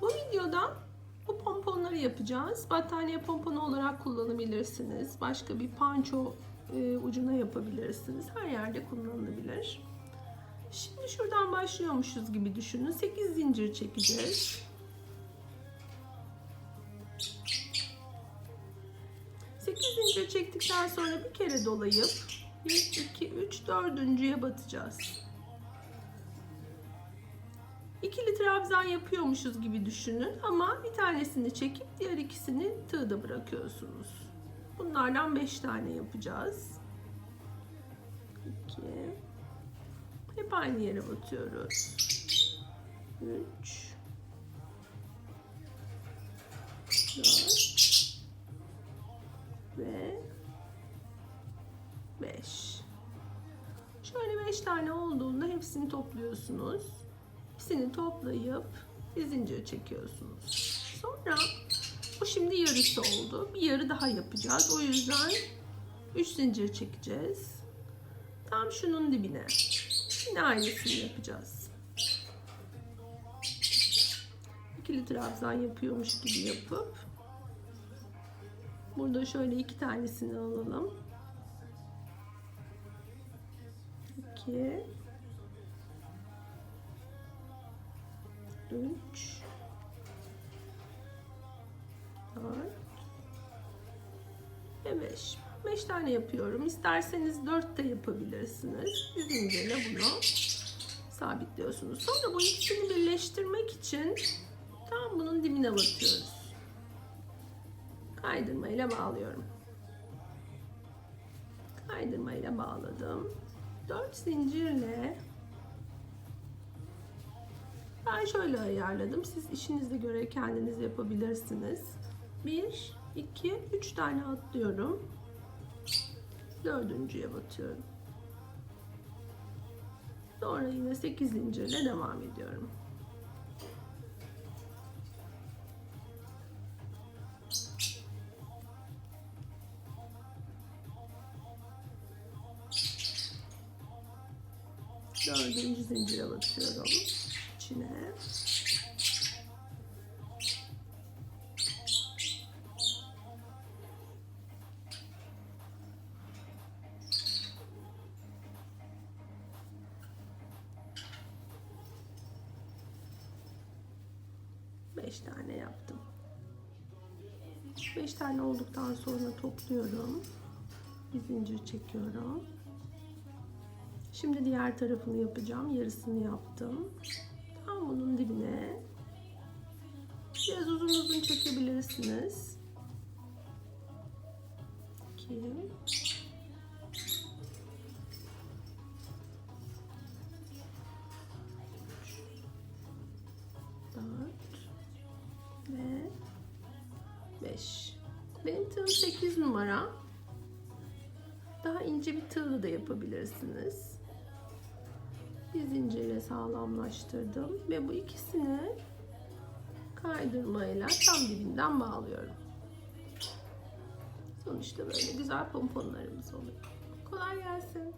Bu videoda bu pomponları yapacağız. Battaniye pomponu olarak kullanabilirsiniz. Başka bir panço e, ucuna yapabilirsiniz. Her yerde kullanılabilir. Şimdi şuradan başlıyormuşuz gibi düşünün. 8 zincir çekeceğiz. 8 zincir çektikten sonra bir kere dolayıp 1, 2, 3, dördüncüye batacağız. İkili trabzan yapıyormuşuz gibi düşünün ama bir tanesini çekip diğer ikisini tığda bırakıyorsunuz. Bunlardan 5 tane yapacağız. 2 Hep aynı yere batıyoruz. 3 4 ve 5 Şöyle 5 tane olduğunda hepsini topluyorsunuz. Hepsini toplayıp bir zincir çekiyorsunuz. Sonra bu şimdi yarısı oldu. Bir yarı daha yapacağız. O yüzden 3 zincir çekeceğiz. Tam şunun dibine. Yine aynısını yapacağız. İkili trabzan yapıyormuş gibi yapıp burada şöyle iki tanesini alalım. 2 3 4 ve 5. 5 tane yapıyorum. İsterseniz 4 de yapabilirsiniz. Zincirle bunu sabitliyorsunuz. Sonra bu ikisini birleştirmek için tam bunun dibine batıyoruz. Kaydırma ile bağlıyorum. Kaydırma ile bağladım. 4 zincirle ben şöyle ayarladım. Siz işinize göre kendiniz yapabilirsiniz. 1, 2, 3 tane atlıyorum. Dördüncüye batıyorum. Sonra yine 8 zincirle devam ediyorum. Dördüncü zincire batıyorum içine. Beş tane yaptım. Beş tane olduktan sonra topluyorum. Bir zincir çekiyorum. Şimdi diğer tarafını yapacağım. Yarısını yaptım. Bunun dibine biraz uzun uzun çekebilirsiniz. 2 4 ve 5 Benim tığım 8 numara. Daha ince bir tığlı da yapabilirsiniz. Bir zincirle sağlamlaştırdım ve bu ikisini kaydırmayla tam dibinden bağlıyorum. Sonuçta böyle güzel pomponlarımız oluyor. Kolay gelsin.